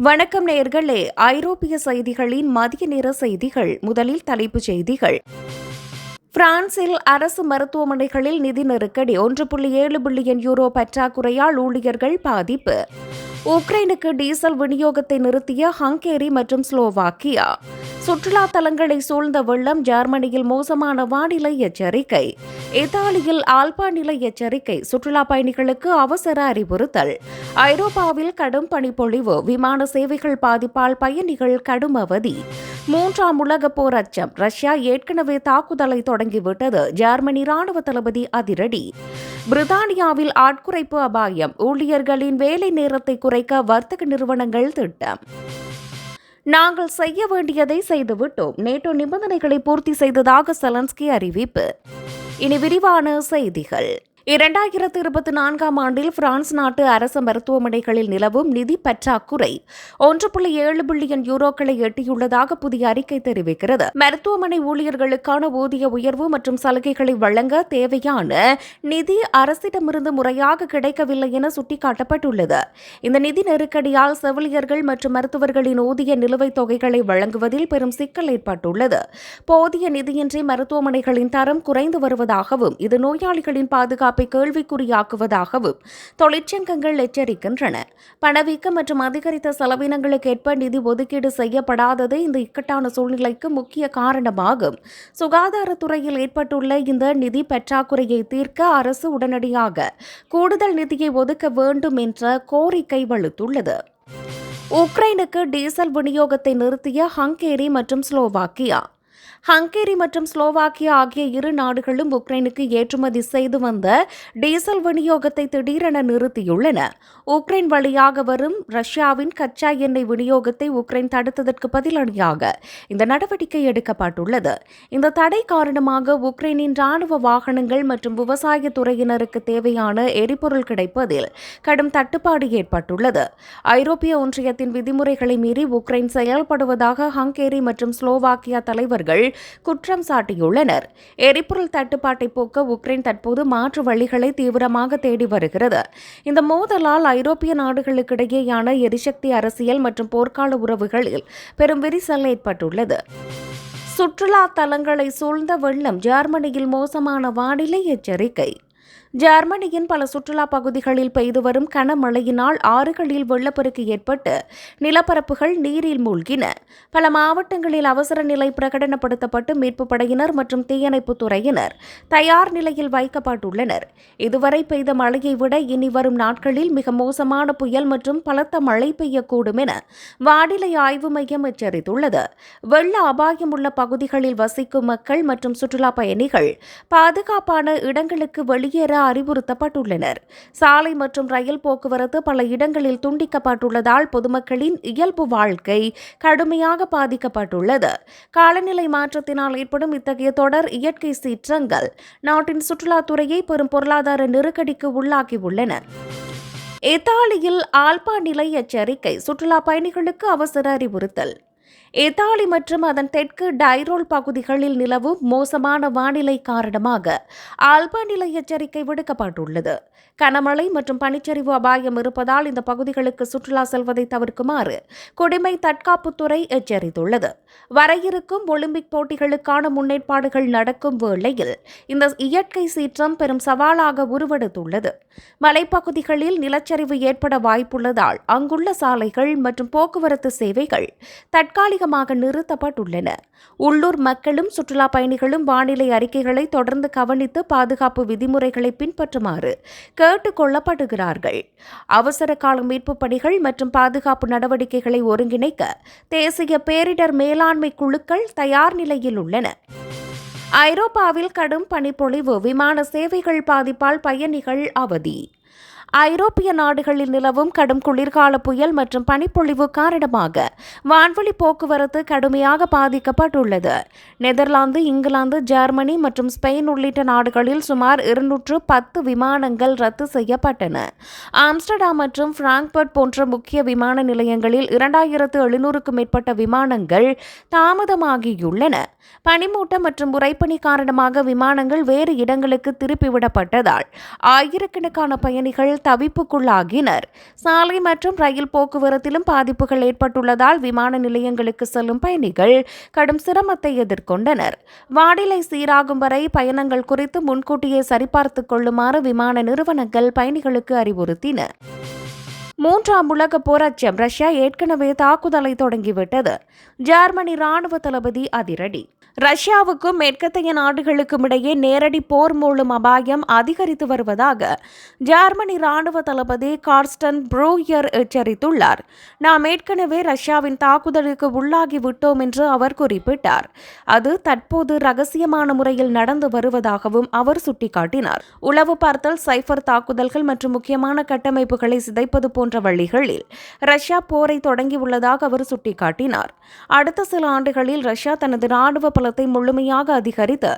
வணக்கம் நேயர்களே. ஐரோப்பிய செய்திகளின் மதிய நேர செய்திகள் முதலில் தலைப்புச் செய்திகள். பிரான்சில் அரசு மருத்துவமனைகளில் நிதி நெருக்கடி ஒன்று புள்ளி ஏழு பில்லியன் யூரோ பற்றாக்குறையால் ஊழியர்கள் பாதிப்பு. உக்ரைனுக்கு டீசல் விநியோகத்தை நிறுத்திய ஹங்கேரி மற்றும் ஸ்லோவாக்கியா. சுற்றுலா தலங்களை சூழ்ந்த வெள்ளம் ஜெர்மனியில் மோசமான வானிலை எச்சரிக்கை. இத்தாலியில் ஆல்பா நிலை எச்சரிக்கை. சுற்றுலா பயணிகளுக்கு அவசர அறிவுறுத்தல். ஐரோப்பாவில் கடும் பனிப்பொழிவு. விமான சேவைகள் பாதிப்பால் பயணிகள் கடும் அவதி. மூன்றாம் உலகப் போர் அச்சம் ரஷ்யா ஏற்கனவே தாக்குதலை தொடங்கிவிட்டது. ஜெர்மனி ராணுவ தளபதி அதிரடி. பிரித்தானியாவில் ஆட்குறைப்பு அபாயம். ஊழியர்களின் வேலை நேரத்தை குறை குறைக்க வர்த்தக நிறுவனங்கள் திட்டம். நாங்கள் செய்ய வேண்டியதை செய்துவிட்டோம். நேட்டோ நிபந்தனைகளை பூர்த்தி செய்ததாக செலன்ஸ்கி அறிவிப்பு. இனி விரிவான செய்திகள். இரண்டாயிரத்து இருபத்தி நான்காம் ஆண்டில் பிரான்ஸ் நாட்டு அரசு மருத்துவமனைகளில் நிலவும் நிதி பற்றாக்குறை ஒன்று புள்ளி ஏழு பில்லியன் யூரோக்களை எட்டியுள்ளதாக புதிய அறிக்கை தெரிவிக்கிறது. மருத்துவமனை ஊழியர்களுக்கான ஊதிய உயர்வு மற்றும் சலுகைகளை வழங்க தேவையான நிதி அரசிடமிருந்து முறையாக கிடைக்கவில்லை என சுட்டிக்காட்டப்பட்டுள்ளது. இந்த நிதி நெருக்கடியால் செவிலியர்கள் மற்றும் மருத்துவர்களின் ஊதிய நிலுவைத் தொகைகளை வழங்குவதில் பெரும் சிக்கல் ஏற்பட்டுள்ளது. போதிய நிதியின்றி மருத்துவமனைகளின் தரம் குறைந்து வருவதாகவும் இது நோயாளிகளின் பாதுகாப்பு பாதுகாப்பை கேள்விக்குறியாக்குவதாகவும் தொழிற்சங்கங்கள் எச்சரிக்கின்றன. பணவீக்கம் மற்றும் அதிகரித்த செலவினங்களுக்கு ஏற்ப நிதி ஒதுக்கீடு செய்யப்படாதது இந்த இக்கட்டான சூழ்நிலைக்கு முக்கிய காரணமாகும். சுகாதாரத்துறையில் ஏற்பட்டுள்ள இந்த நிதி பற்றாக்குறையை தீர்க்க அரசு உடனடியாக கூடுதல் நிதியை ஒதுக்க வேண்டும் என்ற கோரிக்கை வலுத்துள்ளது. உக்ரைனுக்கு டீசல் விநியோகத்தை நிறுத்திய ஹங்கேரி மற்றும் ஸ்லோவாக்கியா ஹங்கேரி மற்றும் ஸ்லோவாக்கியா ஆகிய இரு நாடுகளும் உக்ரைனுக்கு ஏற்றுமதி செய்து வந்த டீசல் விநியோகத்தை திடீரென நிறுத்தியுள்ளன. உக்ரைன் வழியாக வரும் ரஷ்யாவின் கச்சா எண்ணெய் விநியோகத்தை உக்ரைன் தடுத்ததற்கு பதிலடியாக இந்த நடவடிக்கை எடுக்கப்பட்டுள்ளது. இந்த தடை காரணமாக உக்ரைனின் ராணுவ வாகனங்கள் மற்றும் விவசாய துறையினருக்கு தேவையான எரிபொருள் கிடைப்பதில் கடும் தட்டுப்பாடு ஏற்பட்டுள்ளது. ஐரோப்பிய ஒன்றியத்தின் விதிமுறைகளை மீறி உக்ரைன் செயல்படுவதாக ஹங்கேரி மற்றும் ஸ்லோவாக்கியா தலைவர்கள் குற்றம் சாட்டியுள்ளனர். எரிபொருள் தட்டுப்பாட்டை போக்க உக்ரைன் தற்போது மாற்று வழிகளை தீவிரமாக தேடி வருகிறது. இந்த மோதலால் ஐரோப்பிய நாடுகளுக்கிடையேயான எரிசக்தி அரசியல் மற்றும் போர்க்கால உறவுகளில் பெரும் விரிசல் ஏற்பட்டுள்ளது. சுற்றுலா தலங்களை சூழ்ந்த வெள்ளம் ஜெர்மனியில் மோசமான வானிலை எச்சரிக்கை. ஜெர்மனியின் பல சுற்றுலா பகுதிகளில் பெய்து வரும் கனமழையினால் ஆறுகளில் வெள்ளப்பெருக்கு ஏற்பட்டு நிலப்பரப்புகள் நீரில் மூழ்கின. பல மாவட்டங்களில் அவசர நிலை பிரகடனப்படுத்தப்பட்டு மீட்பு படையினர் மற்றும் தீயணைப்பு துறையினர் தயார் நிலையில் வைக்கப்பட்டுள்ளனர். இதுவரை பெய்த மழையை விட இனி வரும் நாட்களில் மிக மோசமான புயல் மற்றும் பலத்த மழை பெய்யக்கூடும் என வானிலை ஆய்வு மையம் எச்சரித்துள்ளது. வெள்ள அபாயம் உள்ள பகுதிகளில் வசிக்கும் மக்கள் மற்றும் சுற்றுலா பயணிகள் பாதுகாப்பான இடங்களுக்கு வெளியேற அறிவுறுத்தப்பட்டுள்ளனர். சாலை மற்றும் ரயில் போக்குவரத்து பல இடங்களில் துண்டிக்கப்பட்டுள்ளதால் பொதுமக்களின் இயல்பு வாழ்க்கை கடுமையாக பாதிக்கப்பட்டுள்ளது. காலநிலை மாற்றத்தினால் ஏற்படும் இத்தகைய தொடர் இயற்கை சீற்றங்கள் நாட்டின் சுற்றுலாத்துறையை பெரும் பொருளாதார நெருக்கடிக்கு உள்ளாகியுள்ளன. இத்தாலியில் ஆல்பா நிலை எச்சரிக்கை சுற்றுலா பயணிகளுக்கு அவசர அறிவுறுத்தல் இத்தாலி மற்றும் அதன் தெற்கு டைரோல் பகுதிகளில் நிலவும் மோசமான வானிலை காரணமாக அல்பநிலை நிலை எச்சரிக்கை விடுக்கப்பட்டுள்ளது. கனமழை மற்றும் பனிச்சரிவு அபாயம் இருப்பதால் இந்த பகுதிகளுக்கு சுற்றுலா செல்வதை தவிர்க்குமாறு குடிமை தற்காப்புத்துறை எச்சரித்துள்ளது. வர இருக்கும் ஒலிம்பிக் போட்டிகளுக்கான முன்னேற்பாடுகள் நடக்கும் வேளையில் இந்த இயற்கை சீற்றம் பெரும் சவாலாக உருவெடுத்துள்ளது. மலைப்பகுதிகளில் நிலச்சரிவு ஏற்பட வாய்ப்புள்ளதால் அங்குள்ள சாலைகள் மற்றும் போக்குவரத்து சேவைகள் தற்காலிகமாக நிறுத்தப்பட்டுள்ளன. உள்ளூர் மக்களும் சுற்றுலா பயணிகளும் வானிலை அறிக்கைகளை தொடர்ந்து கவனித்து பாதுகாப்பு விதிமுறைகளை பின்பற்றுமாறு கேட்டுக் கொள்ளப்படுகிறார்கள். அவசர கால மீட்பு பணிகள் மற்றும் பாதுகாப்பு நடவடிக்கைகளை ஒருங்கிணைக்க தேசிய பேரிடர் மேலாண்மை குழுக்கள் தயார் நிலையில் உள்ளன. ஐரோப்பாவில் கடும் பனிப்பொழிவு விமான சேவைகள் பாதிப்பால் பயணிகள் அவதி. ஐரோப்பிய நாடுகளில் நிலவும் கடும் குளிர்கால புயல் மற்றும் பனிப்பொழிவு காரணமாக வான்வழி போக்குவரத்து கடுமையாக பாதிக்கப்பட்டுள்ளது. நெதர்லாந்து இங்கிலாந்து ஜெர்மனி மற்றும் ஸ்பெயின் உள்ளிட்ட நாடுகளில் சுமார் இருநூற்று பத்து விமானங்கள் ரத்து செய்யப்பட்டன. ஆம்ஸ்டர்டாம் மற்றும் பிராங்க்பர்ட் போன்ற முக்கிய விமான நிலையங்களில் இரண்டாயிரத்து எழுநூறுக்கும் மேற்பட்ட விமானங்கள் தாமதமாகியுள்ளன. பனிமூட்டம் மற்றும் உரைப்பணி காரணமாக விமானங்கள் வேறு இடங்களுக்கு திருப்பிவிடப்பட்டதால் ஆயிரக்கணக்கான பயணிகள் தவிப்புக்குள்ளாகினர். சாலை மற்றும் ரயில் போக்குவரத்திலும் பாதிப்புகள் ஏற்பட்டுள்ளதால் விமான நிலையங்களுக்கு செல்லும் பயணிகள் கடும் சிரமத்தை எதிர்கொண்டனர். வானிலை சீராகும் வரை பயணங்கள் குறித்து முன்கூட்டியே சரிபார்த்துக் கொள்ளுமாறு விமான நிறுவனங்கள் பயணிகளுக்கு அறிவுறுத்தின. மூன்றாம் உலக போர் அச்சம் ரஷ்யா ஏற்கனவே தாக்குதலை தொடங்கிவிட்டது. ஜெர்மனி ராணுவ தளபதி அதிரடி. ரஷ்யாவுக்கும் மேற்கத்தைய நாடுகளுக்கும் இடையே நேரடி போர் மூலம் அபாயம் அதிகரித்து வருவதாக ஜெர்மனி ராணுவ தளபதி கார்ஸ்டன் ப்ரூயர் எச்சரித்துள்ளார். நாம் ஏற்கனவே ரஷ்யாவின் தாக்குதலுக்கு உள்ளாகி விட்டோம் என்று அவர் குறிப்பிட்டார். அது தற்போது ரகசியமான முறையில் நடந்து வருவதாகவும் அவர் சுட்டிக்காட்டினார். உளவு பார்த்தல் சைபர் தாக்குதல்கள் மற்றும் முக்கியமான கட்டமைப்புகளை சிதைப்பது போன்ற வழிகளில் ரஷ்யா போரை தொடங்கியுள்ளதாக அவர் சுட்டிக்காட்டினார். அடுத்த சில ஆண்டுகளில் ரஷ்யா தனது ராணுவ பலத்தை முழுமையாக அதிகரித்து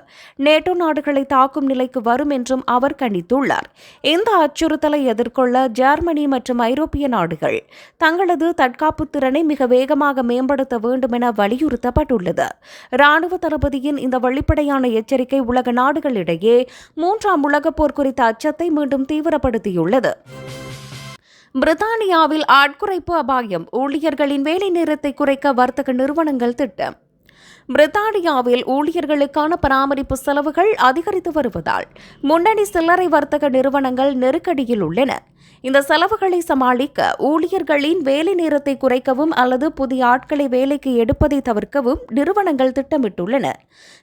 நேட்டோ நாடுகளை தாக்கும் நிலைக்கு வரும் என்றும் அவர் கணித்துள்ளார். இந்த அச்சுறுத்தலை எதிர்கொள்ள ஜெர்மனி மற்றும் ஐரோப்பிய நாடுகள் தங்களது தற்காப்பு திறனை மிக வேகமாக மேம்படுத்த வேண்டும் என வலியுறுத்தப்பட்டுள்ளது. ராணுவ தளபதியின் இந்த வெளிப்படையான எச்சரிக்கை உலக நாடுகளிடையே மூன்றாம் உலகப் போர் குறித்த அச்சத்தை மீண்டும் தீவிரப்படுத்தியுள்ளது. பிரித்தானியாவில் ஆட்குறைப்பு அபாயம் ஊழியர்களின் வேலை நேரத்தை குறைக்க வர்த்தக நிறுவனங்கள் திட்டம். பிரித்தானியாவில் ஊழியர்களுக்கான பராமரிப்பு செலவுகள் அதிகரித்து வருவதால் முன்னணி சில்லறை வர்த்தக நிறுவனங்கள் நெருக்கடியில் உள்ளன. இந்த செலவுகளை சமாளிக்க ஊழியர்களின் வேலை நேரத்தை குறைக்கவும் அல்லது புதிய ஆட்களை வேலைக்கு எடுப்பதை தவிர்க்கவும் நிறுவனங்கள் திட்டமிட்டுள்ளன.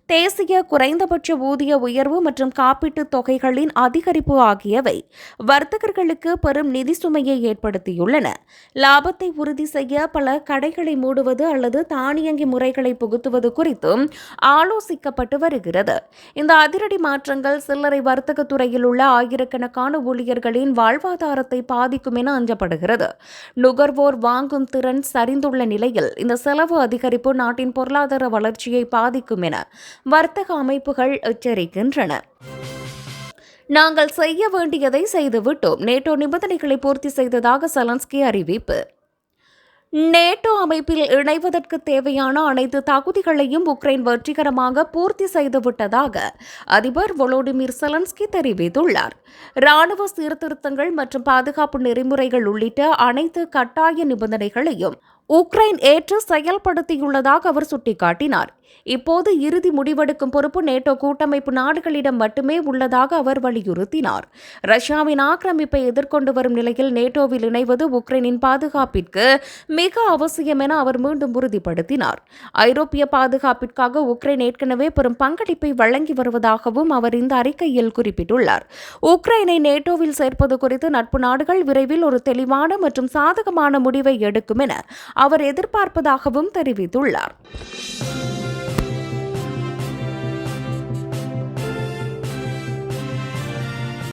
தேசிய குறைந்தபட்ச ஊதிய உயர்வு மற்றும் காப்பீட்டுத் தொகைகளின் அதிகரிப்பு ஆகியவை வர்த்தகர்களுக்கு பெரும் நிதி சுமையை ஏற்படுத்தியுள்ளன. லாபத்தை உறுதி செய்ய பல கடைகளை மூடுவது அல்லது தானியங்கி முறைகளை புகுத்துவது குறித்தும் ஆலோசிக்கப்பட்டு வருகிறது. இந்த அதிரடி மாற்றங்கள் சில்லறை வர்த்தக துறையில் உள்ள ஆயிரக்கணக்கான ஊழியர்களின் வாழ்வாதார பொருளாதாரத்தை பாதிக்கும் என அஞ்சப்படுகிறது. நுகர்வோர் வாங்கும் திறன் சரிந்துள்ள நிலையில் இந்த செலவு அதிகரிப்பு நாட்டின் பொருளாதார வளர்ச்சியை பாதிக்கும் என வர்த்தக அமைப்புகள் எச்சரிக்கின்றன. நாங்கள் செய்ய வேண்டியதை செய்துவிட்டோம். நேட்டோ நிபந்தனைகளை பூர்த்தி செய்ததாக சலன்ஸ்கி அறிவிப்பு. நேட்டோ அமைப்பில் இணைவதற்கு தேவையான அனைத்து தகுதிகளையும் உக்ரைன் வெற்றிகரமாக பூர்த்தி செய்துவிட்டதாக அதிபர் வொலோடிமிர் செலன்ஸ்கி தெரிவித்துள்ளார். ராணுவ சீர்திருத்தங்கள் மற்றும் பாதுகாப்பு நெறிமுறைகள் உள்ளிட்ட அனைத்து கட்டாய நிபந்தனைகளையும் உக்ரைன் ஏற்று செயல்படுத்தியுள்ளதாக அவர் சுட்டிக்காட்டினார். இப்போது இறுதி முடிவெடுக்கும் பொறுப்பு நேட்டோ கூட்டமைப்பு நாடுகளிடம் மட்டுமே உள்ளதாக அவர் வலியுறுத்தினார். ரஷ்யாவின் ஆக்கிரமிப்பை எதிர்கொண்டு வரும் நிலையில் நேட்டோவில் இணைவது உக்ரைனின் பாதுகாப்பிற்கு மிக அவசியம் என அவர் மீண்டும் உறுதிப்படுத்தினார். ஐரோப்பிய பாதுகாப்பிற்காக உக்ரைன் ஏற்கனவே பெரும் பங்களிப்பை வழங்கி வருவதாகவும் அவர் இந்த அறிக்கையில் குறிப்பிட்டுள்ளார். உக்ரைனை நேட்டோவில் சேர்ப்பது குறித்து நட்பு நாடுகள் விரைவில் ஒரு தெளிவான மற்றும் சாதகமான முடிவை எடுக்கும் என அவர் எதிர்பார்ப்பதாகவும் தெரிவித்துள்ளார்.